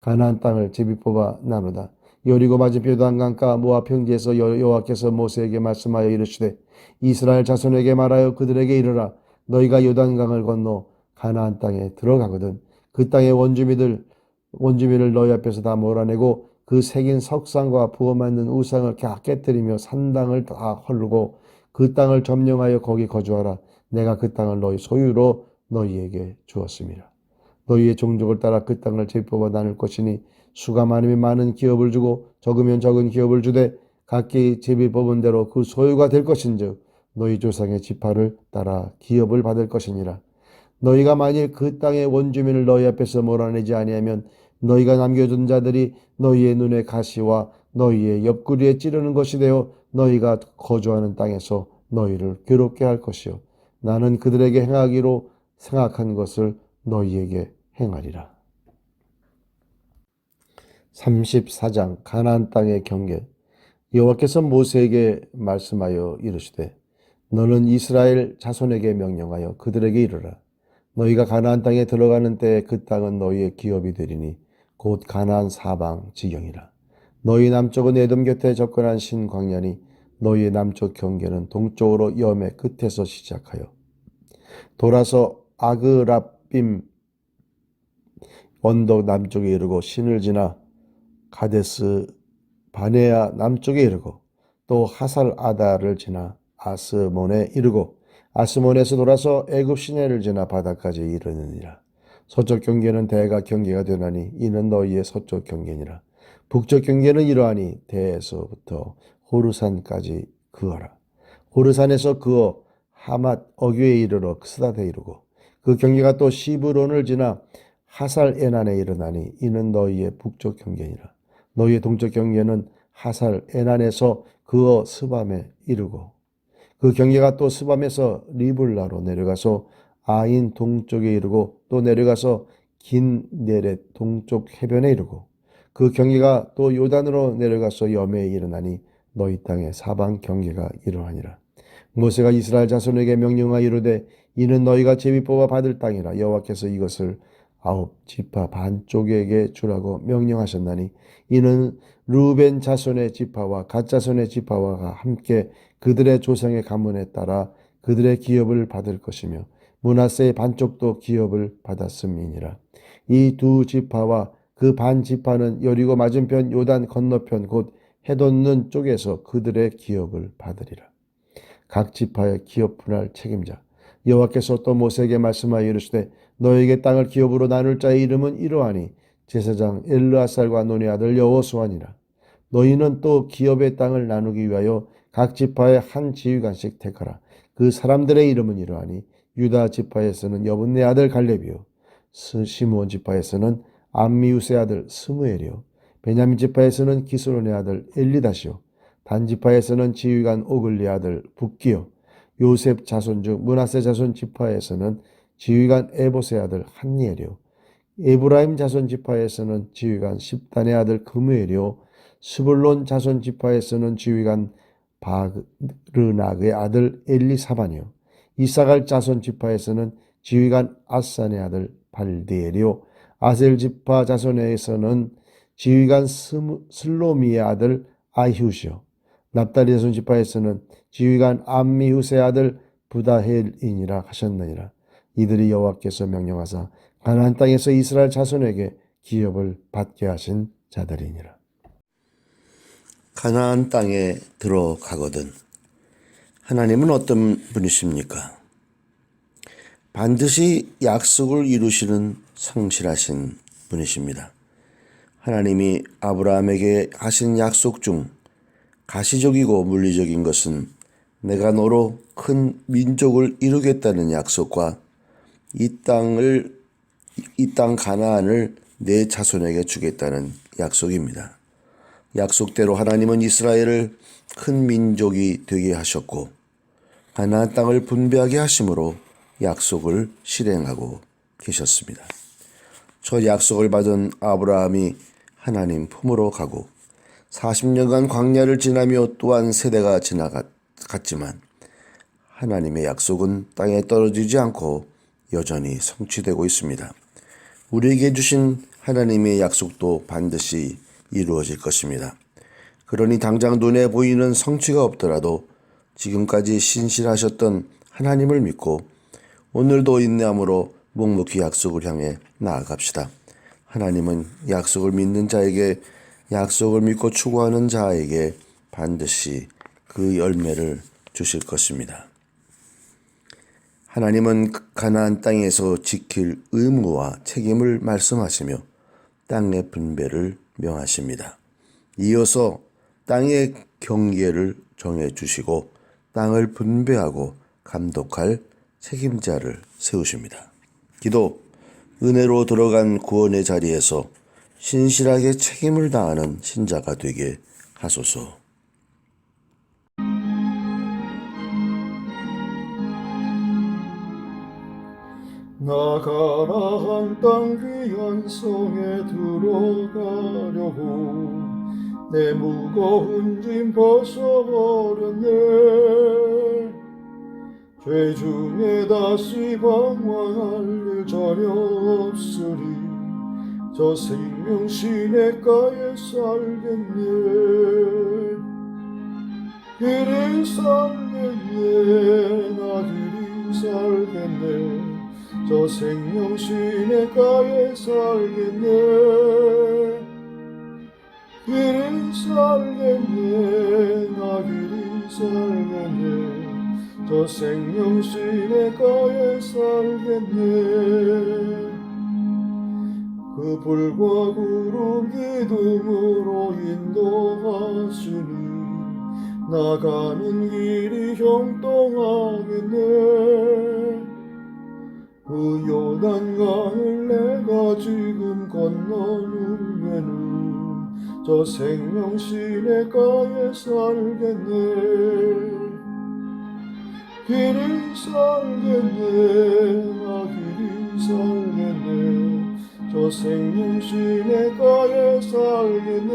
가나안 땅을 제비 뽑아 나누다. 여리고 맞은편 요단강가 모압 평지에서 여- 여호와께서 모세에게 말씀하여 이르시되 이스라엘 자손에게 말하여 그들에게 이르라 너희가 요단강을 건너 가나안 땅에 들어가거든 그 땅의 원주민들 원주민을 너희 앞에서 다 몰아내고 그 새긴 석상과 부어 만든 우상을 다 깨뜨리며 산당을 다 헐르고 그 땅을 점령하여 거기 거주하라 내가 그 땅을 너희 소유로 너희에게 주었습니다. 너희의 종족을 따라 그 땅을 제법어 나눌 것이니 수가 많으면 많은 기업을 주고 적으면 적은 기업을 주되 각기 제비 뽑은 대로 그 소유가 될 것인즉 너희 조상의 지파를 따라 기업을 받을 것이니라. 너희가 만일 그 땅의 원주민을 너희 앞에서 몰아내지 아니하면 너희가 남겨둔 자들이 너희의 눈에 가시와 너희의 옆구리에 찌르는 것이 되어 너희가 거주하는 땅에서 너희를 괴롭게 할 것이요 나는 그들에게 행하기로 생각한 것을 너희에게 행하리라. 34장 가나안 땅의 경계. 여호와께서 모세에게 말씀하여 이르시되 너는 이스라엘 자손에게 명령하여 그들에게 이르라. 너희가 가나안 땅에 들어가는 때에 그 땅은 너희의 기업이 되리니 곧 가나안 사방 지경이라. 너희 남쪽은 에돔 곁에 접근한 신 광야니 너희의 남쪽 경계는 동쪽으로 염의 끝에서 시작하여 돌아서 아그라빔 언덕 남쪽에 이르고 신을 지나 가데스 바네아 남쪽에 이르고 또 하살 아다를 지나 아스몬에 이르고 아스몬에서 돌아서 애굽 시내를 지나 바다까지 이르느니라. 서쪽 경계는 대가 경계가 되나니 이는 너희의 서쪽 경계니라. 북쪽 경계는 이러하니 대에서부터 호르산까지 그어라. 호르산에서 그어 하맛 어귀에 이르러 스다데 이르고 그 경계가 또 시브론을 지나 하살 에난에 이르나니 이는 너희의 북쪽 경계니라. 너희의 동쪽 경계는 하살 에난에서 그어 스밤에 이르고 그 경계가 또 스밤에서 리블라로 내려가서 아인 동쪽에 이르고 또 내려가서 긴 네렛 동쪽 해변에 이르고 그 경계가 또 요단으로 내려가서 염해에 이르나니 너희 땅의 사방 경계가 이러하니라. 모세가 이스라엘 자손에게 명령하여 이르되 이는 너희가 제비 뽑아 받을 땅이라 여호와께서 이것을 아홉 지파 반쪽에게 주라고 명령하셨나니 이는 루벤 자손의 지파와 갓 자손의 지파와 함께 그들의 조상의 가문에 따라 그들의 기업을 받을 것이며 문하세의 반쪽도 기업을 받았음이니라. 이 두 지파와 그 반 지파는 여리고 맞은편 요단 건너편 곧 해돋는 쪽에서 그들의 기업을 받으리라. 각 지파의 기업 분할 책임자 여호와께서 또 모세에게 말씀하여 이르시되 너에게 땅을 기업으로 나눌 자의 이름은 이러하니 제사장 엘르아살과 논의 아들 여호수아니라. 너희는 또 기업의 땅을 나누기 위하여 각 지파의 한 지휘관씩 택하라. 그 사람들의 이름은 이러하니 유다 지파에서는 여분네 아들 갈렙이요. 스- 시므온 지파에서는 암미우스의 아들 스무엘이요. 베냐민 지파에서는 기스론의 아들 엘리다시요. 단 지파에서는 지휘관 오글리 아들 북기요. 요셉 자손 중 문하세 자손 지파에서는 지휘관 에보스의 아들 한니엘이요. 에브라임 자손 지파에서는 지휘관 십단의 아들 금우엘이요. 스불론 자손 지파에서는 지휘관 바르나그의 아들 엘리사반이요. 이사갈 자손 지파에서는 지휘관 아산의 아들 발디엘이요. 아셀 지파 자손에서는 지휘관 스무- 슬로미의 아들 아히우시요. 납달리 자손 지파에서는 지휘관 암미후스의 아들 부다헬이니라 하셨느니라 이들이 여호와께서 명령하사 가나안 땅에서 이스라엘 자손에게 기업을 받게 하신 자들이니라 가나안 땅에 들어가거든. 하나님은 어떤 분이십니까? 반드시 약속을 이루시는 성실하신 분이십니다. 하나님이 아브라함에게 하신 약속 중 가시적이고 물리적인 것은 내가 너로 큰 민족을 이루겠다는 약속과 이 땅을 이 땅 가나안을 내 자손에게 주겠다는 약속입니다. 약속대로 하나님은 이스라엘을 큰 민족이 되게 하셨고 가나안 땅을 분배하게 하심으로 약속을 실행하고 계셨습니다. 첫 약속을 받은 아브라함이 하나님 품으로 가고 40년간 광야를 지나며 또한 세대가 지나갔지만 하나님의 약속은 땅에 떨어지지 않고 여전히 성취되고 있습니다. 우리에게 주신 하나님의 약속도 반드시 이루어질 것입니다. 그러니 당장 눈에 보이는 성취가 없더라도 지금까지 신실하셨던 하나님을 믿고 오늘도 인내함으로 묵묵히 약속을 향해 나아갑시다. 하나님은 약속을 믿는 자에게 약속을 믿고 추구하는 자에게 반드시 그 열매를 주실 것입니다. 하나님은 가나안 땅에서 지킬 의무와 책임을 말씀하시며 땅의 분배를 명하십니다. 이어서 땅의 경계를 정해 주시고 땅을 분배하고 감독할 책임자를 세우십니다. 기도 은혜로 들어간 구원의 자리에서 신실하게 책임을 다하는 신자가 되게 하소서. 나가라 한땅 귀한 성에 들어가려고 내 무거운 짐 벗어버렸네. 죄 중에 다시 방황할 일 전혀 없으리. 저 생명 시내가에 살겠네. 그리 살겠네. 나 그리 살겠네 저 생명 시내가에 살겠네. 그리 살겠네. 나 그리 살겠네. 저 생명 시내가에 살겠네. 그 불과 구름 기둥으로 인도하시니 나가는 길이 형통하겠네 그 요단강을 내가 지금 건너누면은 저 생명 시내가에 살겠네. 길이 살겠네 나 길이 살겠네. 저 생명 시내가에 살겠네.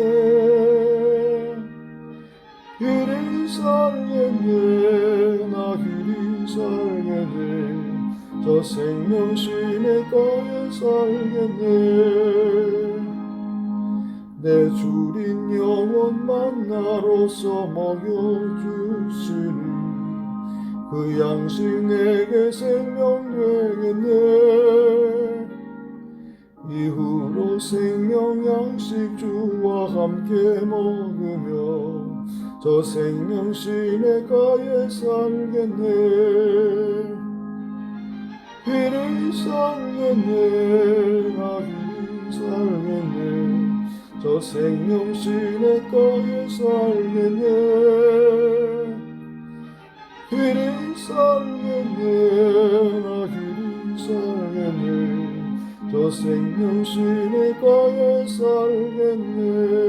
길이 살겠네 나 길이 살겠네 저 생명 시내가에 살겠네 내 주린 영혼 만나로서 먹여주시니 그 양식 내게 생명 되겠네. 이후로 생명 양식 주와 함께 먹으며 저 생명 시내가에 살겠네 길이 살겠네 나 길이 살겠네 저 생명 시내가에 살겠네 길이 살겠네 나 길이 살겠네 저 생명 시내가에 살겠네